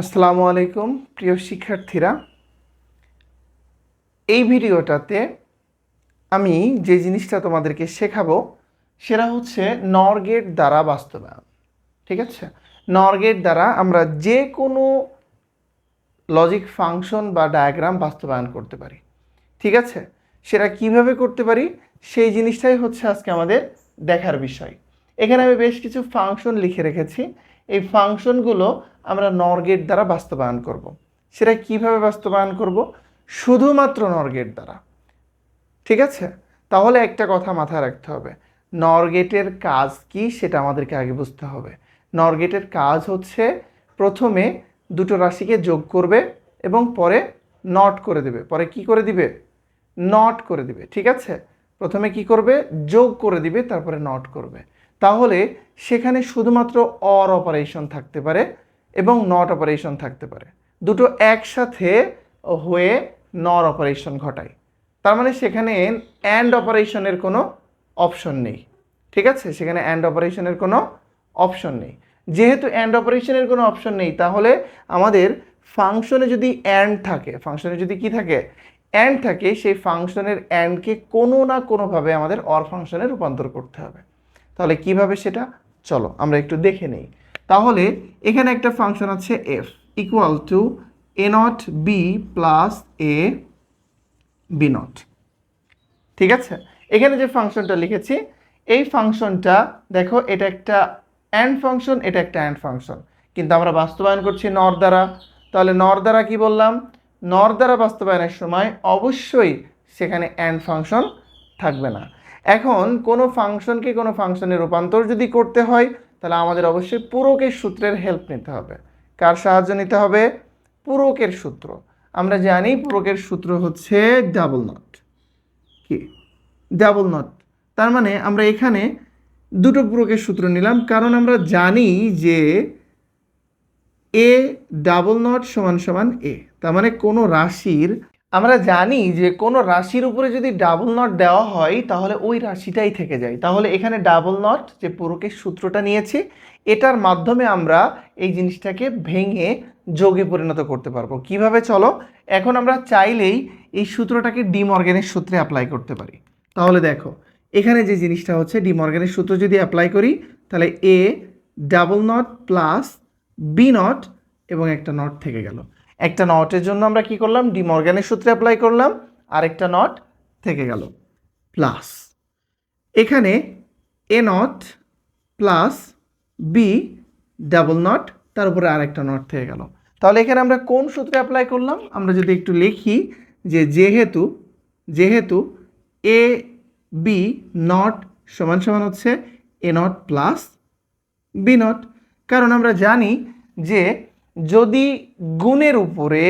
আসসালামু আলাইকুম, প্রিয় শিক্ষার্থীরা। এই ভিডিওটাতে আমি যে জিনিসটা তোমাদেরকে শেখাবো, সেটা হচ্ছে নরগেট দ্বারা বাস্তবায়ন, ঠিক আছে? নরগেট দ্বারা আমরা যে কোনো লজিক ফাংশন বা ডায়াগ্রাম বাস্তবায়ন করতে পারি, ঠিক আছে? সেটা কীভাবে করতে পারি? সেই জিনিসটাই হচ্ছে আজকে আমাদের দেখার বিষয়। এখানে আমি বেশ কিছু ফাংশন লিখে রেখেছি। এই ফাংশনগুলো আমরা নরগেট দ্বারা বাস্তবায়ন করব। সেটা কীভাবে বাস্তবায়ন করব? শুধুমাত্র নরগেট দ্বারা। ঠিক আছে? তাহলে একটা কথা মাথায় রাখতে হবে। নরগেটের কাজ কি সেটা আমাদেরকে আগে বুঝতে হবে। নরগেটের কাজ হচ্ছে প্রথমে দুটো রাশিকে যোগ করবে এবং পরে নট করে দেবে। পরে কি করে দিবে? নট করে দিবে। ঠিক আছে? প্রথমে কি করবে? যোগ করে দিবে, তারপরে নট করবে। তাহলে সেখানে শুধুমাত্র অর অপারেশন থাকতে পারে এবং নট অপারেশন থাকতে পারে। দুটো একসাথে হয়ে নর অপারেশন ঘটায়। তার মানে সেখানে অ্যান্ড অপারেশনের কোনো অপশন নেই। ঠিক আছে? সেখানে অ্যান্ড অপারেশনের কোনো অপশন নেই। যেহেতু অ্যান্ড অপারেশনের কোনো অপশন নেই, তাহলে আমাদের ফাংশনে যদি অ্যান্ড থাকে ফাংশনে যদি কি থাকে? অ্যান্ড থাকে, সেই ফাংশনের অ্যান্ডকে কোনো না কোনোভাবে আমাদের অর ফাংশনে রূপান্তর করতে হবে। তাহলে কীভাবে সেটা? চলো, আমরা একটু দেখে নেই। তাহলে এখানে একটা ফাংশন আছে F equal to A not B plus A B not ঠিক আছে? এখানে যে ফাংশনটা লিখেছি, এই ফাংশনটা দেখো, এটা একটা অ্যান্ড ফাংশন এটা একটা অ্যান্ড ফাংশন কিন্তু আমরা বাস্তবায়ন করছি নর দ্বারা। তাহলে নর দ্বারা কি বললাম? নর দ্বারা বাস্তবায়নের সময় অবশ্যই সেখানে অ্যান্ড ফাংশন থাকবে না। এখন কোনো ফাংশনকে কোনো ফাংশনে রূপান্তর যদি করতে হয়, তাহলে আমাদের অবশ্যই পূরকের সূত্রের হেল্প নিতে হবে। কার সাহায্য নিতে হবে? পূরকের সূত্র। আমরা জানি পূরকের সূত্র হচ্ছে ডাবল নট কি? ডাবল নট তার মানে আমরা এখানে দুটো পূরকের সূত্র নিলাম, কারণ আমরা জানি যে এ ডাবল নট সমান সমান এ তার মানে কোনো রাশির আমরা জানি যে কোনো রাশির উপরে যদি ডাবল নট দেওয়া হয়, তাহলে ওই রাশিটাই থেকে যায়। তাহলে এখানে ডাবল নট যে পূরকের সূত্রটা নিয়েছি, এটার মাধ্যমে আমরা এই জিনিসটাকে ভেঙে যোগে পরিণত করতে পারব। কীভাবে চলো? এখন আমরা চাইলেই এই সূত্রটাকে ডিমর্গেনের সূত্রে অ্যাপ্লাই করতে পারি। তাহলে দেখো, এখানে যে জিনিসটা হচ্ছে, ডিমর্গেনের সূত্র যদি অ্যাপ্লাই করি, তাহলে A double not plus B not এবং একটা নট থেকে গেল। একটা নটের জন্য আমরা কি করলাম? ডিমর্গানের সূত্রে অ্যাপ্লাই করলাম। আরেকটা নট থেকে গেল। প্লাস এখানে A not plus B double not তার উপরে আরেকটা নট থেকে গেল। তাহলে এখানে আমরা কোন সূত্রে অ্যাপ্লাই করলাম? আমরা যদি একটু লিখি যে যেহেতু যেহেতু এ বি নট সমান সমান হচ্ছে A not plus B not কারণ আমরা জানি যে যদি গুণের উপরে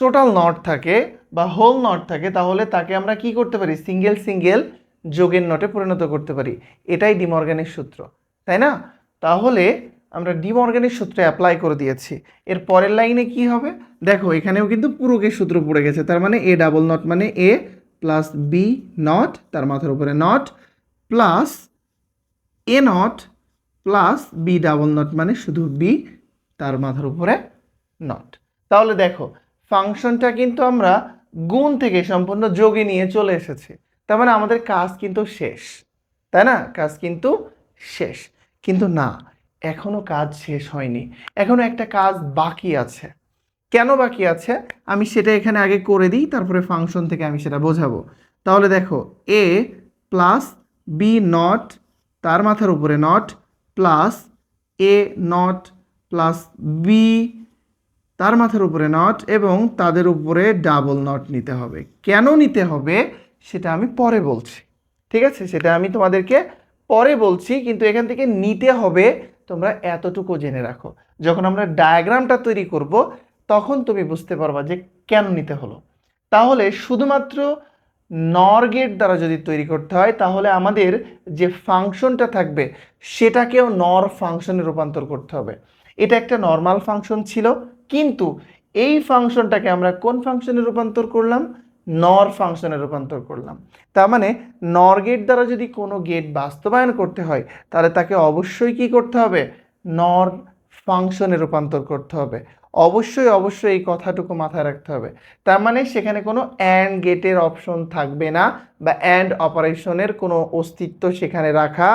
টোটাল নট থাকে বা হোল নট থাকে, তাহলে তাকে আমরা কি করতে পারি? সিঙ্গেল সিঙ্গেল যোগের নটে পরিণত করতে পারি। এটাই ডিমর্গানের সূত্র, তাই না? তাহলে আমরা ডিমর্গানের সূত্রে অ্যাপ্লাই করে দিয়েছি। এর পরের লাইনে কি হবে? দেখো, এখানেও কিন্তু পুরোকের সূত্র পড়ে গেছে। তার মানে এ ডাবল নট মানে এ প্লাস বি নট তার মাথার উপরে not plus A not plus B double not মানে শুধু বি তার মাথার উপরে নট তাহলে দেখো, ফাংশনটা কিন্তু আমরা গুণ থেকে সম্পূর্ণ যোগে নিয়ে চলে এসেছি। তার মানে আমাদের কাজ কিন্তু শেষ। তাই না? কাজ কিন্তু শেষ। কিন্তু না এখনও কাজ শেষ হয়নি। এখনও একটা কাজ বাকি আছে। কেন বাকি আছে? আমি সেটা এখানে আগে করে দিই, তারপরে ফাংশন থেকে আমি সেটা বোঝাবো। তাহলে দেখো এ প্লাস বি নট তার মাথার উপরে not plus A not plus B তার মাথার উপরে নট এবং তাদের উপরে ডাবল নট নিতে হবে। কেন নিতে হবে? সেটা আমি পরে বলছি। ঠিক আছে? সেটা আমি তোমাদেরকে পরে বলছি, কিন্তু এখান থেকে নিতে হবে তোমরা এতটুকু জেনে রাখো। যখন আমরা ডায়াগ্রামটা তৈরি করব, তখন তুমি বুঝতে পারবা যে কেন নিতে হলো। তাহলে শুধুমাত্র নর গেট দ্বারা যদি তৈরি করতে হয়, তাহলে আমাদের যে ফাংশনটা থাকবে, সেটাকেও নর ফাংশনে রূপান্তর করতে হবে। এটা একটা নর্মাল ফাংশন ছিল, কিন্তু এই ফাংশনটাকে আমরা কোন ফাংশনে রূপান্তর করলাম? নর ফাংশনে রূপান্তর করলাম। তার মানে নর গেট দ্বারা যদি কোনো গেট বাস্তবায়ন করতে হয়, তাহলে তাকে অবশ্যই কি করতে হবে? নর ফাংশনে রূপান্তর করতে হবে। অবশ্যই অবশ্যই এই কথাটুকু মাথায় রাখতে হবে। তার মানে সেখানে কোনো অ্যান্ড গেটের অপশন থাকবে না বা অ্যান্ড অপারেশনের কোনো অস্তিত্ব সেখানে রাখা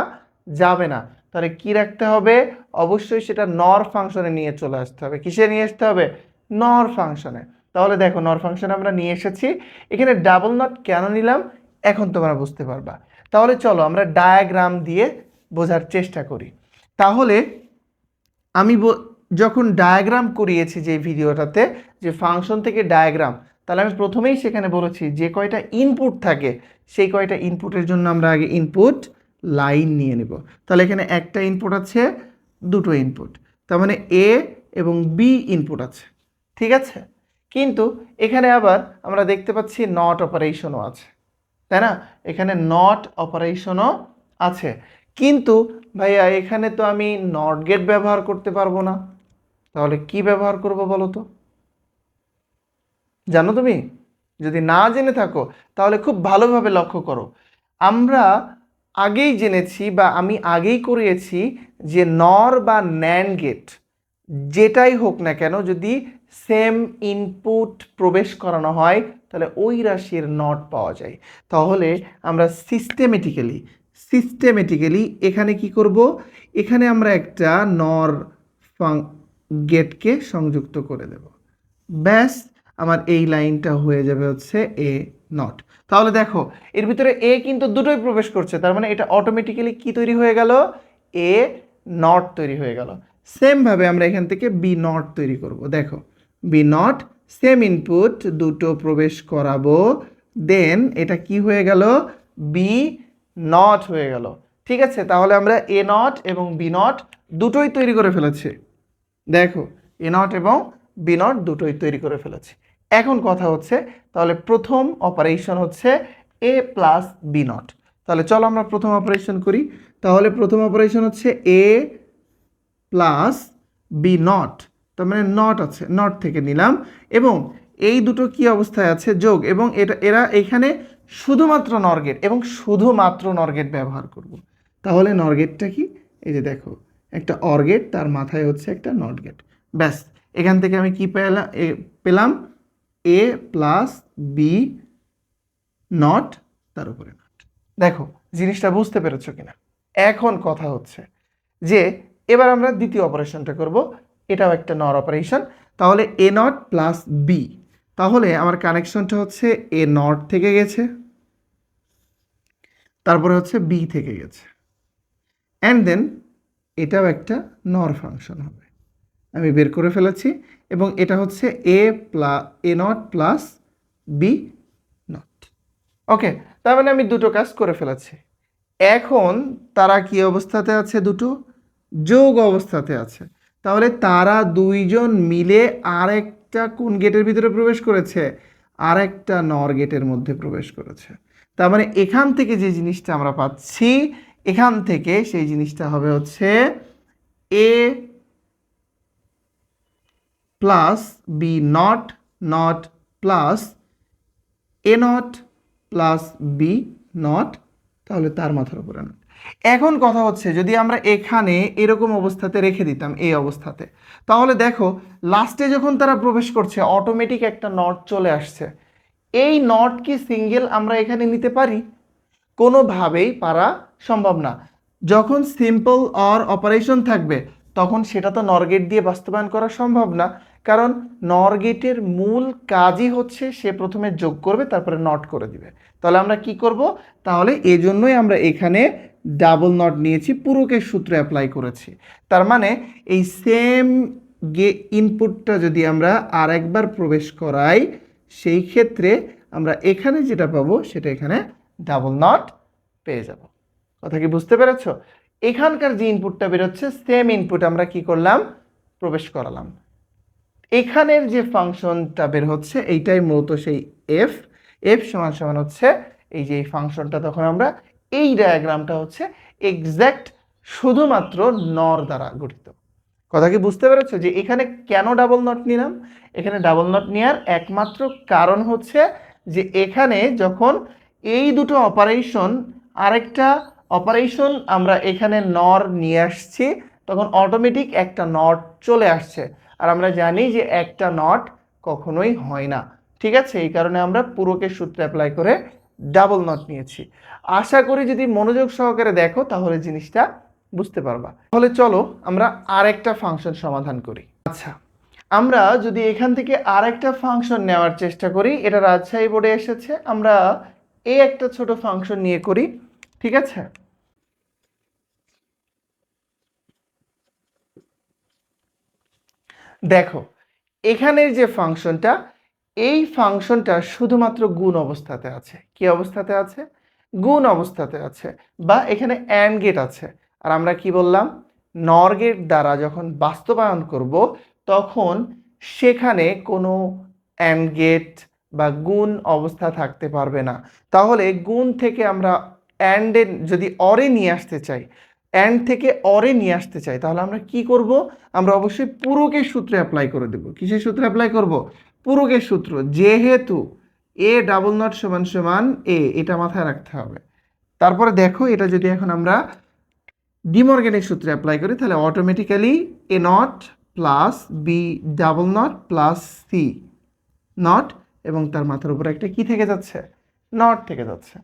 যাবে না। তাহলে কি রাখতে হবে? অবশ্যই সেটা নর ফাংশনে নিয়ে চলে আসতে হবে। কিসে নিয়ে আসতে হবে? নর ফাংশনে তাহলে দেখো নর ফাংশনে আমরা নিয়ে এসেছি। এখানে ডাবল নট কেন নিলাম? এখন তোমরা বুঝতে পারবা। তাহলে চলো, আমরা ডায়াগ্রাম দিয়ে বোঝার চেষ্টা করি। তাহলে আমি যখন ডায়াগ্রাম করিয়েছি যে ভিডিওটাতে, যে ফাংশন থেকে ডায়াগ্রাম তাহলে আমি প্রথমেই সেখানে বলেছি যে কয়টা ইনপুট থাকে, সেই কয়টা ইনপুটের জন্য আমরা আগে ইনপুট লাইন নিয়ে নেব। তাহলে এখানে একটা ইনপুট আছে, দুটো ইনপুট তার মানে এ এবং বি ইনপুট আছে। ঠিক আছে? কিন্তু এখানে আবার আমরা দেখতে পাচ্ছি নট অপারেশনও আছে। তাই না? এখানে নট অপারেশনও আছে। কিন্তু ভাইয়া, এখানে তো আমি নট গেট ব্যবহার করতে পারব না। তাহলে কি ব্যবহার করব বলো তো? জানো তুমি? যদি না জেনে থাকো, তাহলে খুব ভালোভাবে লক্ষ্য করো। আমরা আগেই জেনেছি বা আমি আগেই করিয়েছি যে নর বা ন্যান গেট, যেটাই হোক না কেন যদি সেম ইনপুট প্রবেশ করানো হয়, তাহলে ওই রাশির নট পাওয়া যায়। তাহলে আমরা সিস্টেমেটিক্যালি সিস্টেমেটিক্যালি এখানে কি করব? এখানে আমরা একটা নর ফাং, গেটকে সংযুক্ত করে দেব। ব্যাস, আমার এই লাইনটা হয়ে যাবে হচ্ছে এ। নট তাহলে দেখো, এর ভিতরে এ কিন্তু দুটোই প্রবেশ করছে, তার মানে এটা অটোমেটিক্যালি কি তৈরি হয়ে গেল? এ নট তৈরি হয়ে গেল। সেমভাবে আমরা এখান থেকে বি নট তৈরি করব। দেখো বি নট সেম ইনপুট দুটো প্রবেশ করাবো। দেন এটা কি হয়ে গেল? বি নট হয়ে গেল। ঠিক আছে, তাহলে আমরা এ নট এবং বি নট দুটোই তৈরি করে ফেলেছি। দেখো এ নট এবং বি নট দুটোই তৈরি করে ফেলেছি। এখন কথা হচ্ছে, তাহলে প্রথম অপারেশন হচ্ছে এ প্লাস বি নট তাহলে চলো আমরা প্রথম অপারেশন করি। তাহলে প্রথম অপারেশন হচ্ছে এ প্লাস বি নট তার মানে নট আছে নট থেকে নিলাম। এবং এই দুটো কি অবস্থায় আছে? যোগ। এবং এটা, এরা এখানে শুধুমাত্র নরগেট এবং শুধুমাত্র নরগেট ব্যবহার করব। তাহলে নরগেটটা কি? এই যে দেখো, একটা অর্গেট, তার মাথায় হচ্ছে একটা নট গেট ব্যাস, এখান থেকে আমি কি পেলাম পেলাম? এ প্লাস বি নট তার উপরে নট দেখো, জিনিসটা বুঝতে পেরেছ কিনা? এখন কথা হচ্ছে যে, এবার আমরা দ্বিতীয় অপারেশনটা করব। এটাও একটা নর অপারেশন তাহলে এ নট প্লাস বি তাহলে আমার কানেকশনটা হচ্ছে এ নট থেকে গেছে, তারপরে হচ্ছে বি থেকে গেছে। অ্যান্ড দেন এটাও একটা নর ফাংশন হবে। আমি বের করে ফেলেছি এবং এটা হচ্ছে A plus A not plus B not okay তার মানে আমি দুটো কাজ করে ফেলেছি। এখন তারা কি অবস্থাতে আছে দুটো? যোগ অবস্থাতে আছে। তাহলে তারা দুইজন মিলে আরেকটা কোন গেটের ভিতরে প্রবেশ করেছে? আরেকটা নর গেটের মধ্যে প্রবেশ করেছে। তার মানে এখান থেকে যে জিনিসটা আমরা পাচ্ছি, এখান থেকে সেই জিনিসটা হবে হচ্ছে A plus B not not plus A not plus B not তাহলে তার মাথার উপরে নট এখন কথা হচ্ছে, যদি আমরা এখানে এরকম অবস্থাতে রেখে দিতাম, এই অবস্থাতে, তাহলে দেখো লাস্টে যখন তারা প্রবেশ করছে অটোমেটিক একটা নট চলে আসছে। এই নট কি সিঙ্গেল আমরা এখানে নিতে পারি? কোনোভাবেই পারা সম্ভব না। যখন সিম্পল অর অপারেশন থাকবে তখন সেটা তো নরগেট দিয়ে বাস্তবায়ন করা সম্ভব না। কারণ নরগেটের মূল কাজই হচ্ছে সে প্রথমে যোগ করবে, তারপরে নট করে দিবে। তাহলে আমরা কি করব? তাহলে এজন্যই আমরা এখানে ডাবল নট নিয়েছি পুরোকে সূত্র অ্যাপ্লাই করেছি। তার মানে এই সেম গে ইনপুটটা যদি আমরা আর একবার প্রবেশ করাই, সেই ক্ষেত্রে আমরা এখানে যেটা পাবো, সেটা এখানে ডাবল নট পেয়ে যাব। কথা কি বুঝতে পেরেছ? এখানকার যে ইনপুটটা বেরোচ্ছে সেম ইনপুট আমরা কি করলাম? প্রবেশ করালাম। এখানের যে ফাংশনটা বের হচ্ছে, এইটাই মূলত সেই এফ এফ সমান সমান হচ্ছে এই যে এই ফাংশনটা, তখন আমরা এই ডায়াগ্রামটা হচ্ছে এক্স্যাক্ট শুধুমাত্র নর দ্বারা গঠিত। কথা কি বুঝতে পেরেছ? যে এখানে কেন ডাবল নট নিলাম? এখানে ডাবল নট নেওয়ার একমাত্র কারণ হচ্ছে যে এখানে যখন এই দুটো অপারেশন আরেকটা অপারেশন, আমরা এখানে নর নিয়ে আসছি, তখন অটোমেটিক একটা নট চলে আসছে। আর আমরা জানি যে একটা নট কখনোই হয় না। ঠিক আছে? এই কারণে আমরা পুরোকে সূত্রে অ্যাপ্লাই করে ডাবল নট নিয়েছি। আশা করি যদি মনোযোগ সহকারে দেখো, তাহলে জিনিসটা বুঝতে পারবা। তাহলে চলো, আমরা আরেকটা ফাংশন সমাধান করি। আচ্ছা আমরা যদি এখান থেকে আরেকটা ফাংশন নেওয়ার চেষ্টা করি, এটা রাজশাহী বোর্ডে এসেছে। আমরা এই একটা ছোট ফাংশন নিয়ে করি। ঠিক আছে? দেখো, এখানের যে ফাংশনটা, এই ফাংশনটা শুধুমাত্র গুণ অবস্থাতে আছে। কি অবস্থাতে আছে? গুণ অবস্থাতে আছে বা এখানে অ্যান্ড গেট আছে। আর আমরা কি বললাম? নর গেট দ্বারা যখন বাস্তবায়ন করব, তখন সেখানে কোনো অ্যান্ড গেট বা গুণ অবস্থা থাকতে পারবে না। তাহলে গুণ থেকে আমরা অ্যান্ডে যদি অরে নিয়ে আসতে চাই অ্যান্ড থেকে অরে নিয়ে আসতে চাই, তাহলে আমরা কি করব? আমরা অবশ্যই পুরোকের সূত্রে অ্যাপ্লাই করে দেব। কিসের সূত্রে অ্যাপ্লাই করব? পুরোকের সূত্র, যেহেতু এ ডাবল নট সমান সমান এ এটা মাথায় রাখতে হবে। তারপরে দেখো, এটা যদি এখন আমরা ডিমর্গেনের সূত্রে অ্যাপ্লাই করি, তাহলে automatically A not plus B double not plus C not এবং তার মাথার উপরে একটা কি থেকে যাচ্ছে? নট থেকে যাচ্ছে।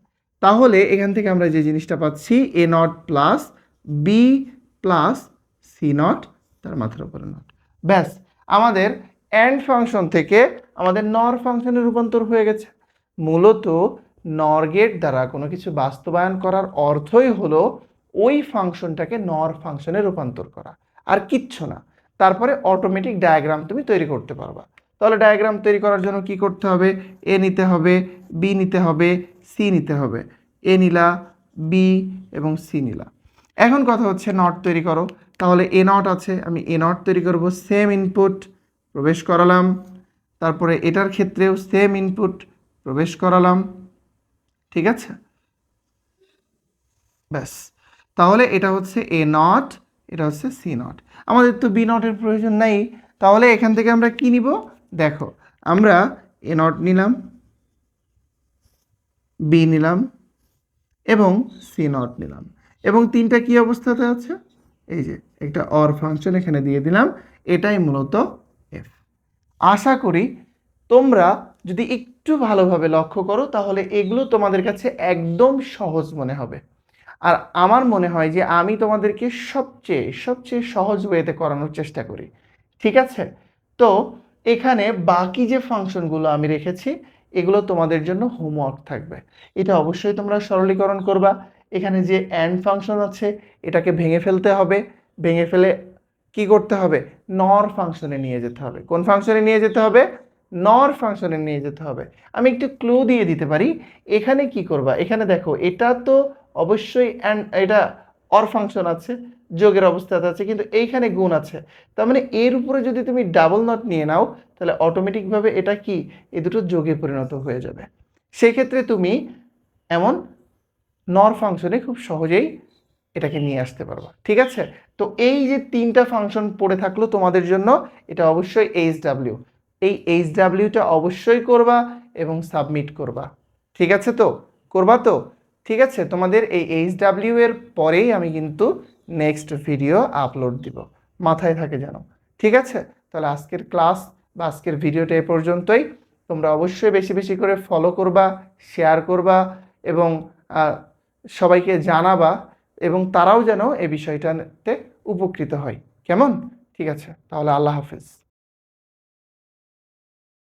তাহলে এখান থেকে আমরা যে জিনিসটা পাচ্ছি A not plus B plus C not তার মাথার উপরে নট ব্যাস, আমাদের অ্যান্ড ফাংশন থেকে আমাদের নর ফাংশনে রূপান্তর হয়ে গেছে। মূলত নর গেট দ্বারা কোনো কিছু বাস্তবায়ন করার অর্থই হলো ওই ফাংশনটাকে নর ফাংশনে রূপান্তর করা। আর কিচ্ছু না। তারপরে অটোমেটিক ডায়াগ্রাম তুমি তৈরি করতে পারবা। তাহলে ডায়াগ্রাম তৈরি করার জন্য কি করতে হবে? এ নিতে হবে বি নিতে হবে সি নিতে হবে। এ নিলা বি এবং সি নিলা। এখন কথা হচ্ছে নট তৈরি করো। তাহলে এ নট আছে, আমি এ নট তৈরি করব সেম ইনপুট প্রবেশ করালাম। তারপরে এটার ক্ষেত্রেও সেম ইনপুট প্রবেশ করালাম। ঠিক আছে? ব্যাস। তাহলে এটা হচ্ছে এ নট এটা হচ্ছে সি নট আমাদের তো বি নটের প্রয়োজন নাই। তাহলে এখান থেকে আমরা কি নিব? দেখো, আমরা এ নট নিলাম বি নিলাম এবং সি নট নিলাম। এবং তিনটা কি অবস্থাতে আছে? এই যে, একটা অর ফাংশন এখানে দিয়ে দিলাম, এটাই মূলত এফ আশা করি তোমরা যদি একটু ভালোভাবে লক্ষ্য করো, তাহলে এগুলো তোমাদের কাছে একদম সহজ মনে হবে। আর আমার মনে হয় যে আমি তোমাদেরকে সবচেয়ে সবচেয়ে সহজ ওয়েতে করানোর চেষ্টা করি। ঠিক আছে? তো এখানে বাকি যে ফাংশনগুলো আমি রেখেছি, এগুলো তোমাদের জন্য হোমওয়ার্ক থাকবে। এটা অবশ্যই তোমরা সরলীকরণ করবা। এখানে যে অ্যান্ড ফাংশন আছে, এটাকে ভেঙে ফেলতে হবে। ভেঙে ফেলে কি করতে হবে? নর ফাংশনে নিয়ে যেতে হবে। কোন ফাংশনে নিয়ে যেতে হবে? নর ফাংশনে নিয়ে যেতে হবে। আমি একটু ক্লু দিয়ে দিতে পারি। এখানে কি করবা? এখানে দেখো, এটা তো অবশ্যই অ্যান্ড এটা অর ফাংশন আছে, যোগের অবস্থাতে আছে, কিন্তু এইখানে গুণ আছে। তার মানে এর উপরে যদি তুমি ডাবল নট নিয়ে নাও, তাহলে অটোমেটিকভাবে এটা কি? এ দুটো যোগে পরিণত হয়ে যাবে। সেই ক্ষেত্রে তুমি এমন নর ফাংশনে খুব সহজেই এটাকে নিয়ে আসতে পারবা, ঠিক আছে? তো এই যে তিনটা ফাংশন পড়ে থাকল তোমাদের জন্য, এটা অবশ্যই এইচ ডাব্লিউ এই এইচ ডাব্লিউটা অবশ্যই করবা এবং সাবমিট করবা, ঠিক আছে তো? করবা তো? ঠিক আছে? তোমাদের এই এইচ ডাব্লিউ এর পরেই আমি কিন্তু নেক্সট ভিডিও আপলোড দিব। মাথায় থাকে যেন। ঠিক আছে? তাহলে আজকের ক্লাস বা আজকের ভিডিওটা এ পর্যন্তই। তোমরা অবশ্যই বেশি বেশি করে ফলো করবা শেয়ার করবা এবং সবাইকে জানাবা এবং তারাও যেন এই বিষয়টাতে উপকৃত হয়। কেমন? ঠিক আছে? তাহলে আল্লাহ হাফেজ।